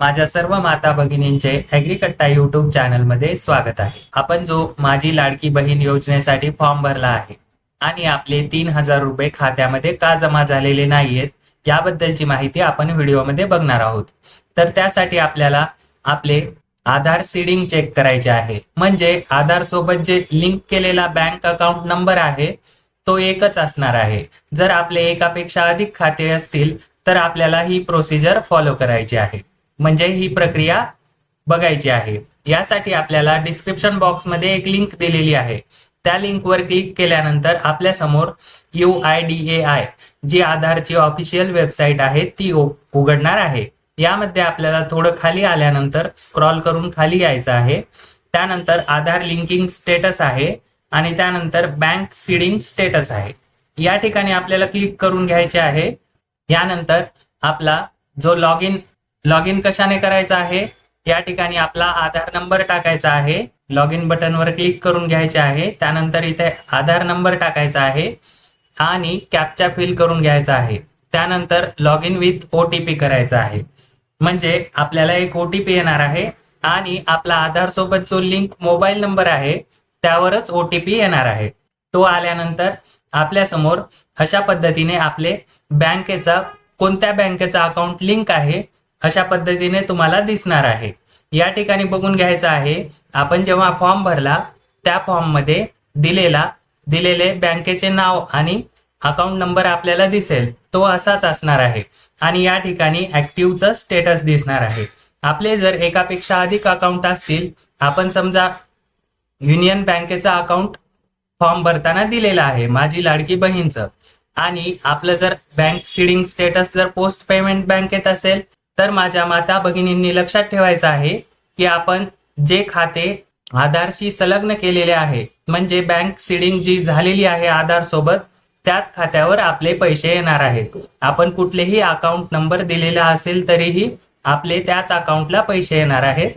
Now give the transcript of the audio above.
माझ्या सर्व माता भगिनींचे ॲग्रिकट्टा यूट्यूब चॅनलमध्ये स्वागत आहे. आपण जो माझी लाडकी बहीण योजनेसाठी फॉर्म भरला आहे आणि आपले तीन हजार रुपये खात्यामध्ये का जमा झालेले नाहीयेत याबद्दलची माहिती आपण व्हिडिओमध्ये बघणार आहोत. तर त्यासाठी आपल्याला आपले आधार सीडिंग चेक करायचे आहे. म्हणजे आधार सोबत जे लिंक केलेला बँक अकाउंट नंबर आहे तो एकच असणार आहे. जर आपले एकापेक्षा अधिक खाते असतील तर आपल्याला ही प्रोसिजर फॉलो करायची आहे. म्हणजे ही प्रक्रिया बघायची आहे. यासाठी आपल्याला डिस्क्रिप्शन बॉक्समध्ये एक लिंक दिलेली आहे. त्या लिंकवर क्लिक केल्यानंतर आपल्यासमोर U I D A I जी आधारची ऑफिशियल वेबसाईट आहे ती उघडणार आहे. यामध्ये आपल्याला थोडं खाली आल्यानंतर स्क्रॉल करून खाली यायचं आहे. त्यानंतर आधार लिंकिंग स्टेटस आहे आणि त्यानंतर बँक सीडिंग स्टेटस आहे. या ठिकाणी आपल्याला क्लिक करून घ्यायचे आहे. यानंतर आपला जो लॉग इन लॉग इन कशाने करायचं आहे? या ठिकाणी आपला आधार नंबर टाकायचा आहे. लॉग इन बटनवर क्लिक करून घ्यायचे आहे. त्यानंतर इथे आधार नंबर टाकायचा आहे आणि कॅपचा फिल करून घ्यायचा आहे. त्यानंतर log in with O T P करायचा आहे. म्हणजे आपल्याला एक ओ टी पी येणार आहे आणि आपला आधार सोबत जो लिंक मोबाईल नंबर आहे त्यावरच ओ टी पी येणार आहे. तो आल्यानंतर आपल्यासमोर अशा पद्धतीने आपले बँकेचा कोणत्या बँकेचा अकाउंट लिंक आहे अशा पद्धतीने तुम्हाला दिसणार आहे. या ठिकाणी बघून घ्यायचं आहे आपण जेव्हा फॉर्म भरला त्या फॉर्ममध्ये दिलेला दिलेले बँकेचे नाव आणि अकाउंट नंबर आपल्याला दिसेल. तो असाच असणार आहे. आणि या ठिकाणी ऍक्टिव्हचं स्टेटस दिसणार आहे. आपले जर एकापेक्षा अधिक अकाउंट असतील आपण समजा युनियन बँकेचा अकाउंट फॉर्म भरताना दिलेला आहे माझी लाडकी बहीणचं. आणि आपलं जर बँक सिडिंग स्टेटस जर पोस्ट पेमेंट बँकेत असेल तर माझ्या माता भगिनींनी लक्षात ठेवायचं आहे की आपण जे खाते आधारशी संलग्न केलेले आहे म्हणजे बँक सीडिंग जी झालेली आहे आधार सोबत त्याच खात्यावर आपले पैसे येणार आहेत. आपण कुठलेही अकाउंट नंबर दिलेला असेल तरीही आपले त्याच अकाउंटला पैसे येणार आहेत.